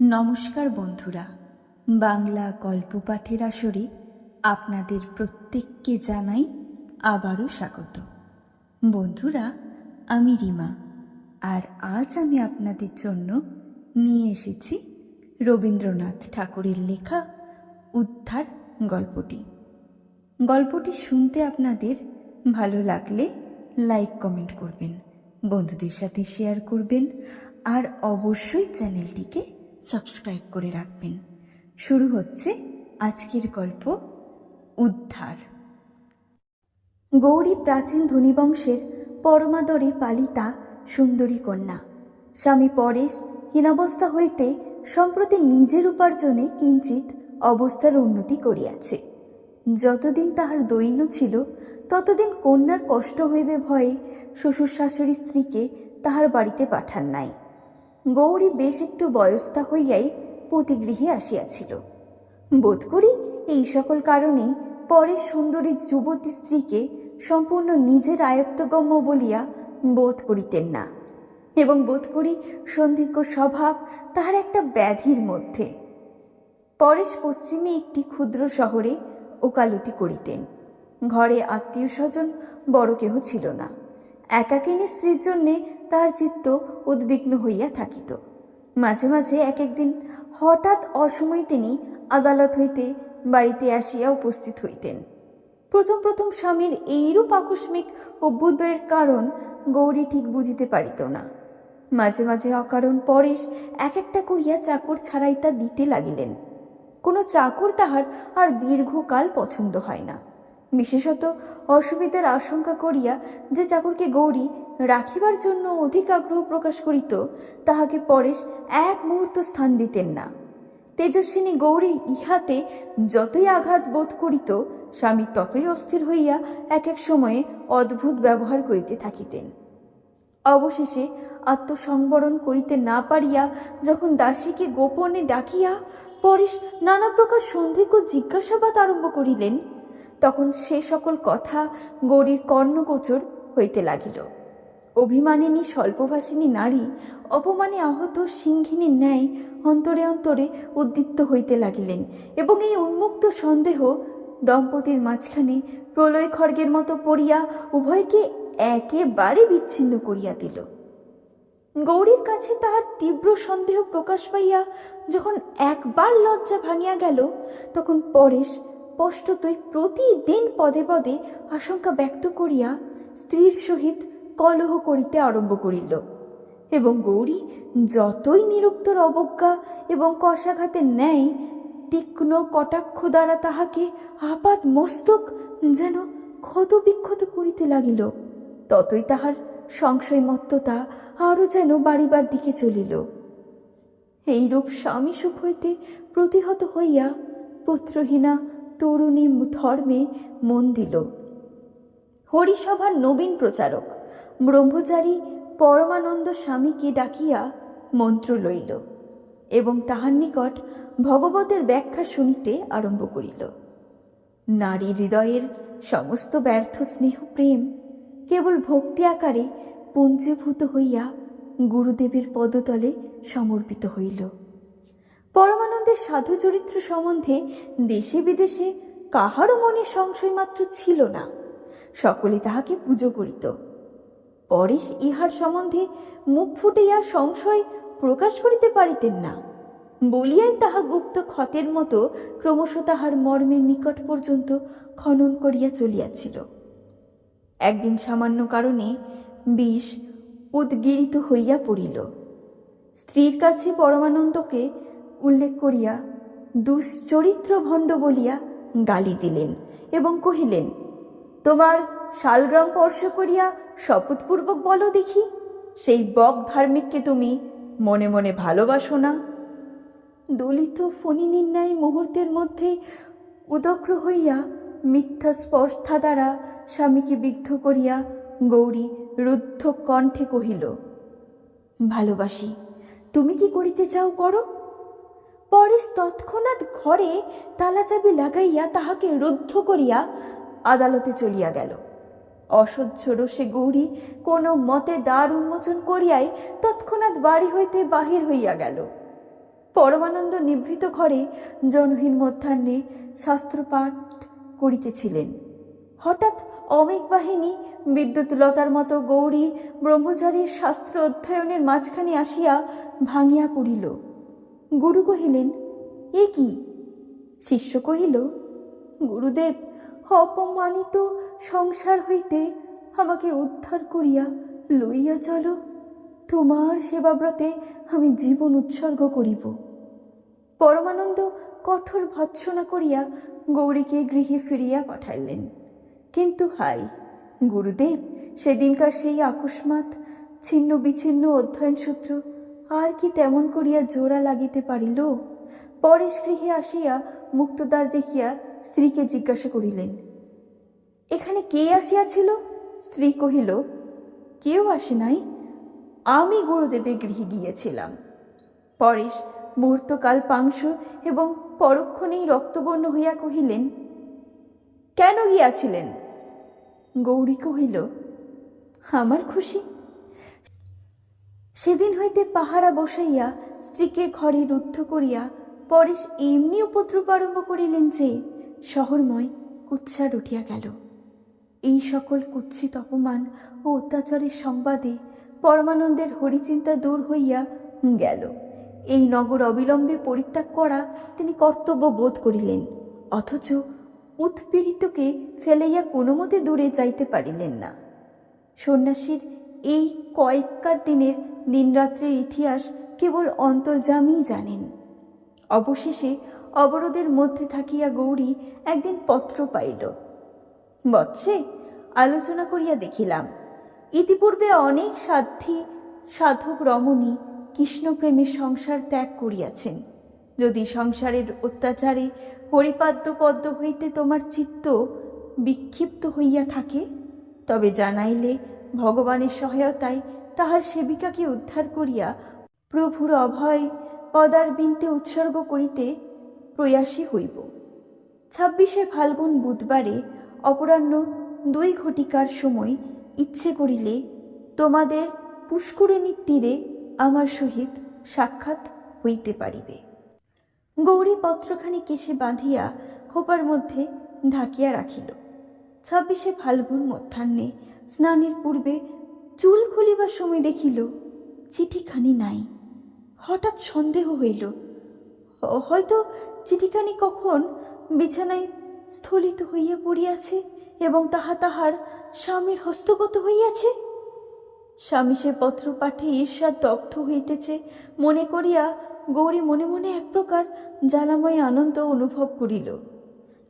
নমস্কার বন্ধুরা, বাংলা গল্প পাঠের আসরে আপনাদের প্রত্যেককে জানাই আবারও স্বাগত। বন্ধুরা, আমি রিমা, আর আজ আমি আপনাদের জন্য নিয়ে এসেছি রবীন্দ্রনাথ ঠাকুরের লেখা উদ্ধার গল্পটি। গল্পটি শুনতে আপনাদের ভালো লাগলে লাইক, কমেন্ট করবেন, বন্ধুদের সাথে শেয়ার করবেন, আর অবশ্যই চ্যানেলটিকে সাবস্ক্রাইব করে রাখবেন। শুরু হচ্ছে আজকের গল্প উদ্ধার। গৌরী প্রাচীন ধনীবংশের পরমাদরে পালিতা সুন্দরী কন্যা। স্বামী পরেশ হীনাবস্থা হইতে সম্প্রতি নিজের উপার্জনে কিঞ্চিত অবস্থার উন্নতি করিয়াছে। যতদিন তাহার দৈন্য ছিল, ততদিন কন্যার কষ্ট হইবে ভয়ে শ্বশুর শাশুড়ি স্ত্রীকে তাহার বাড়িতে পাঠান নাই। গৌরী বেশ একটু বয়স্তা হইয়াই পতিগৃহে আসিয়াছিল। বোধ করি এই সকল কারণে পরে সুন্দরী যুবতী স্ত্রীকে সম্পূর্ণ নিজের আয়ত্তগম্য বলিয়া বোধ করিতেন না এবং বোধ করি সন্দিগ্ধ স্বভাব তাহার একটা ব্যাধির মধ্যে। পরেশ পশ্চিমে একটি ক্ষুদ্র শহরে ওকালতি করিতেন। ঘরে আত্মীয় স্বজন বড় কেহ ছিল না। একাকিনী স্ত্রীর জন্যে তার চিত্ত উদ্বিগ্ন হইয়া থাকিত। মাঝে মাঝে এক একদিন হঠাৎ অসময়ে তিনি আদালত হইতে বাড়িতে আসিয়া উপস্থিত হইতেন। প্রথম প্রথম স্বামীর এইরূপ আকস্মিক অভ্যুদয়ের কারণ গৌরী ঠিক বুঝিতে পারিত না। মাঝে মাঝে অকারণ পরেশ এক একটা করিয়া চাকর ছাড়াইতা দিতে লাগিলেন। কোনো চাকর তাহার আর দীর্ঘকাল পছন্দ হয় না। বিশেষত অসুবিধার আশঙ্কা করিয়া যে চাকরকে গৌরী রাখিবার জন্য অধিক আগ্রহ প্রকাশ করিত, তাহাকে পরেশ এক মুহূর্ত স্থান দিতেন না। তেজস্বিনী গৌরী ইহাতে যতই আঘাত বোধ করিত, স্বামী ততই অস্থির হইয়া এক এক সময়ে অদ্ভুত ব্যবহার করিতে থাকিতেন। অবশেষে আত্মসংবরণ করিতে না পারিয়া যখন দাসীকে গোপনে ডাকিয়া পরেশ নানা প্রকার সন্দিগ্ধ জিজ্ঞাসাবাদ আরম্ভ করিলেন তখন সে সকল কথা গৌরীর কর্ণগোচর হইতে লাগিল। অভিমানিনী, স্বল্পভাষিনী নারী, অপমানে আহত সিংহিনীর ন্যায় অন্তরে অন্তরে উদ্দীপ্ত হইতে লাগিলেন এবং এই উন্মুক্ত সন্দেহ দম্পতির মাঝখানে প্রলয় খড়গের মতো পড়িয়া উভয়কে একেবারে বিচ্ছিন্ন করিয়া দিল। গৌরীর কাছে তাহার তীব্র সন্দেহ প্রকাশ পাইয়া যখন একবার লজ্জা ভাঙিয়া গেল, তখন পরেশ স্পষ্টতই প্রতিদিন পদে পদে আশঙ্কা ব্যক্ত করিয়া স্ত্রীর সহিত কলহ করিতে আরম্ভ করিল। এবং গৌরী যতই নিরুক্তর অবজ্ঞা এবং কষাঘাতের ন্যায়, তীক্ষ্ণ কটাক্ষ দ্বারা তাহাকে আপাত মস্তক যেন ক্ষত বিক্ষত করিতে লাগিল, ততই তাহার সংশয়মত্ততা আরও যেন বাড়িবার দিকে চলিল। এইরূপ স্বামী সুখ হইতে প্রতিহত হইয়া পুত্রহীনা তরুণী ধর্মে মন দিল। হরিসভার নবীন প্রচারক, ব্রহ্মচারী পরমানন্দ স্বামীকে ডাকিয়া মন্ত্র লইল এবং তাহার নিকট ভগবতের ব্যাখ্যা শুনিতে আরম্ভ করিল। নারী হৃদয়ের সমস্ত ব্যর্থ স্নেহ প্রেম কেবল ভক্তি আকারে পুঞ্জীভূত হইয়া গুরুদেবের পদতলে সমর্পিত হইল। পরমানন্দের সাধু চরিত্র সম্বন্ধে দেশে বিদেশে কাহারও মনে সংশয় মাত্র ছিল না। সকলে তাহাকে পুজো করিত। পরেশ ইহার সম্বন্ধে মুখ ফুটিয়া সংশয় প্রকাশ করিতে পারিতেন না। বলিয়াই তাহা গুপ্ত ক্ষতের মতো ক্রমশ তাহার মর্মের নিকট পর্যন্ত খনন করিয়া চলিয়াছিল। একদিন সামান্য কারণে বিষ উদ্গীরিত হইয়া পড়িল। স্ত্রীর কাছে পরমানন্দকে উল্লেখ করিয়া দুশ্চরিত্র ভণ্ড বলিয়া গালি দিলেন এবং কহিলেন, তোমার শালগ্রাম স্পর্শ করিয়া শপথপূর্বক বলো দেখি, সেই বক ধার্মিককে তুমি মনে মনে ভালোবাসো না? দলিত ফণি নির্ণয় মুহূর্তের মধ্যে উদগ্র হইয়া মিথ্যা স্পর্ধা দ্বারা স্বামীকে বিদ্ধ করিয়া গৌরী রুদ্ধ কণ্ঠে কহিল, ভালোবাসি, তুমি কি করিতে চাও করো? পরেশ তৎক্ষণাৎ ঘরে তালা চাবি লাগাইয়া তাহাকে রুদ্ধ করিয়া আদালতে চলিয়া গেল। অসহ্য রোষে গৌরী কোনো মতে দ্বার উন্মোচন করিয়াই তৎক্ষণাৎ বাড়ি হইতে বাহির হইয়া গেল। পরমানন্দ নিভৃত ঘরে জনহীন মধ্যাহ্নে শাস্ত্রপাঠ করিতেছিলেন। হঠাৎ অমিক বাহিনী বিদ্যুৎলতার মতো গৌরী ব্রহ্মচারীর শাস্ত্র অধ্যয়নের মাঝখানে আসিয়া ভাঙিয়া পড়িল। গুরু কহিলেন, এ কি? শিষ্য কহিল, গুরুদেব, অপমানিত সংসার হইতে আমাকে উদ্ধার করিয়া লইয়া চলো। তোমার সেবাব্রতে আমি জীবন উৎসর্গ করিব। পরমানন্দ কঠোর ভৎসনা করিয়া গৌরীকে গৃহে ফিরিয়া পাঠাইলেন। কিন্তু হাই, গুরুদেব, সেদিনকার সেই আকস্মাৎ ছিন্ন বিচ্ছিন্ন অধ্যয়ন সূত্র আর কি তেমন করিয়া জোড়া লাগিতে পারিল? পরেশ গৃহে আসিয়া মুক্তদ্বার দেখিয়া স্ত্রীকে জিজ্ঞাসা করিলেন, এখানে কে আসিয়াছিল? স্ত্রী কহিল, কেউ আসে নাই, আমি গুরুদেবের গৃহে গিয়েছিলাম। পরেশ মুহূর্তকাল পাংশ এবং পরক্ষণেই রক্তবর্ণ হইয়া কহিলেন, কেন গিয়াছিলেন? গৌরী কহিল, আমার খুশি। সেদিন হইতে পাহারা বসাইয়া স্ত্রীকে ঘরে রুদ্ধ করিয়া পরেশ এমনি উপদ্রব আরম্ভ করিলেন যে, শহরময় কুৎসার উঠিয়া গেল। এই সকল কুৎসিত অপমান ও অত্যাচারের সংবাদে পরমানন্দের হরিচিন্তা দূর হইয়া গেল। এই নগর অবিলম্বে পরিত্যাগ করা তিনি কর্তব্য বোধ করিলেন, অথচ উৎপীড়িতকে ফেলাইয়া কোনো মতে দূরে যাইতে পারিলেন না। সন্ন্যাসীর এই কয়েককার দিনের দিনরাত্রের ইতিহাস কেবল অন্তর্জামীই জানেন। অবশেষে অবরোধের মধ্যে থাকিয়া গৌরী একদিন পত্র পাইল। বৎসে, আলোচনা করিয়া দেখিলাম, ইতিপূর্বে অনেক সাধ্যী, সাধক রমণী কৃষ্ণপ্রেমের সংসার ত্যাগ করিয়াছেন। যদি সংসারের অত্যাচারে হরিপাদ্য পদ্ম হইতে তোমার চিত্ত বিক্ষিপ্ত হইয়া থাকে, তবে জানাইলে ভগবানের সহায়তায় তাহার সেবিকাকে উদ্ধার করিয়া প্রভুর অভয় পদারবিন্দে উৎসর্গ করিতে প্রয়াসী হইব। ছাব্বিশে ফাল্গুন বুধবারে অপরাহ্ন দুই ঘটিকার সময় ইচ্ছে করিলে তোমাদের পুষ্করিণীর তীরে আমার সহিত সাক্ষাৎ হইতে পারিবে। গৌরী পত্রখানি কেশে বাঁধিয়া খোপার মধ্যে ঢাকিয়া রাখিল। ছাব্বিশে ফাল্গুন মধ্যাহ্নে স্নানের পূর্বে চুল খুলিবার সময় দেখিল, চিঠিখানি নাই। হঠাৎ সন্দেহ হইল হয়তো চিঠিখানি কখন বিছানায় স্থলিত হইয়া পড়িয়াছে এবং তাহা তাহার স্বামীর হস্তগত হইয়াছে? স্বামী সে পত্র পাঠে ঈর্ষার দগ্ধ হইতেছে, মনে করিয়া গৌরী মনে মনে এক প্রকার জ্বালাময় আনন্দ অনুভব করিল।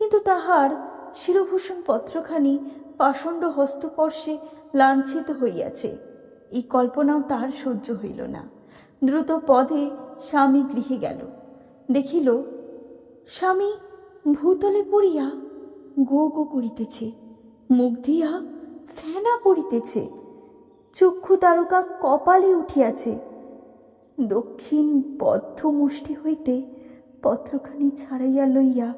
কিন্তু তাহার শিরভূষণ পত্রখানি পাষণ্ড হস্তপর্শে লাঞ্ছিত হইয়াছে। এই কল্পনাও তাহার সহ্য হইল না। দ্রুত পদে স্বামী গৃহে গেল। দেখিল, স্বামী, ভূতলে পড়িয়া গো গো করিতেছে, মুখ দিয়া ফেনা পড়িতেছে, চক্ষু তারকা কপালে উঠিয়াছে। দক্ষিণ বদ্ধ মুষ্টি হইতে পত্রখানি ছাড়াইয়া লইয়া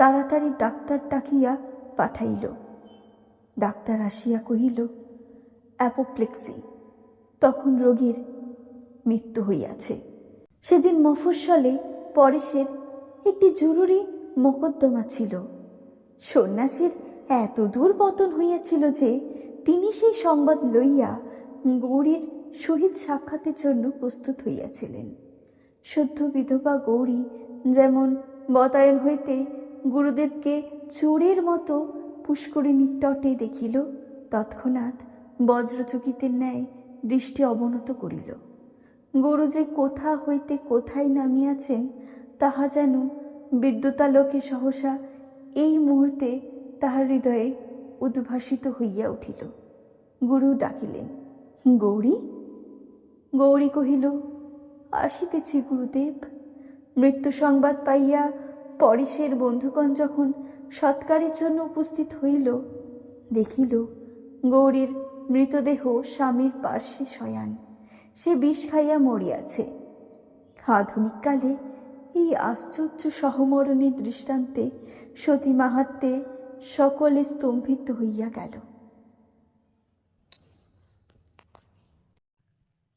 তাড়াতাড়ি ডাক্তার ডাকিয়া পাঠাইল। ডাক্তার আসিয়া কহিল, অ্যাপোপ্লেক্সি। তখন রোগীর মৃত্যু হইয়াছে। সেদিন মফস্বলে পরেশের একটি জরুরি মোকদ্দমা ছিল। সন্ন্যাসীর এত দূর পতন হইয়াছিল যে তিনি সেই সংবাদ লইয়া গৌরীর সহিত সাক্ষাতের জন্য প্রস্তুত হইয়াছিলেন। সদ্য বিধবা গৌরী যেমন বতায়ন হইতে গুরুদেবকে চোরের মতো পুষ্করিণীর তটে দেখিল। তৎক্ষণাৎ বজ্রচকিতের ন্যায় দৃষ্টি অবনত করিল। গুরু যে কোথা হইতে কোথায় নামিয়াছেন, তাহা যেন বিদ্যুতালোকে সহসা এই মুহূর্তে তাহার হৃদয়ে উদ্ভাসিত হইয়া উঠিল। গুরু ডাকিলেন, গৌরী? গৌরী কহিল, আসিতেছি গুরুদেব। মৃত্যু সংবাদ পাইয়া পরেশের বন্ধুগণ যখন সৎকারের জন্য উপস্থিত হইল, দেখিল গৌরীর মৃতদেহ স্বামীর পার্শ্বে শয়ান। সে বিষ খাইয়া মরিয়াছে। আধুনিককালে এই আশ্চর্য সহমরণের দৃষ্টান্তে সতী মাহাত্মে সকলে স্তম্ভিত হইয়া গেল।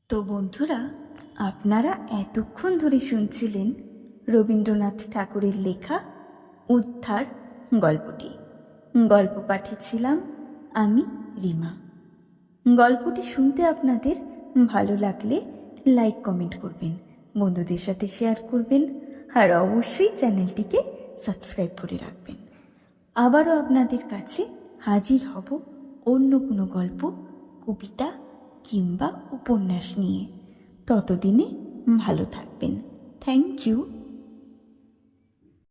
তো বন্ধুরা, আপনারা এতক্ষণ ধরে শুনছিলেন রবীন্দ্রনাথ ঠাকুরের লেখা উদ্ধার গল্পটি। গল্প পাঠিয়েছিলাম আমি, রিমা। গল্পটি শুনতে আপনাদের ভালো লাগলে লাইক, কমেন্ট করবেন, বন্ধুদের সাথে শেয়ার করবেন, আর অবশ্যই চ্যানেলটিকে সাবস্ক্রাইব করে রাখবেন। আবারও আপনাদের কাছে হাজির হব অন্য কোনো গল্প, কবিতা কিংবা উপন্যাস নিয়ে। ততদিনে ভালো থাকবেন। Thank you.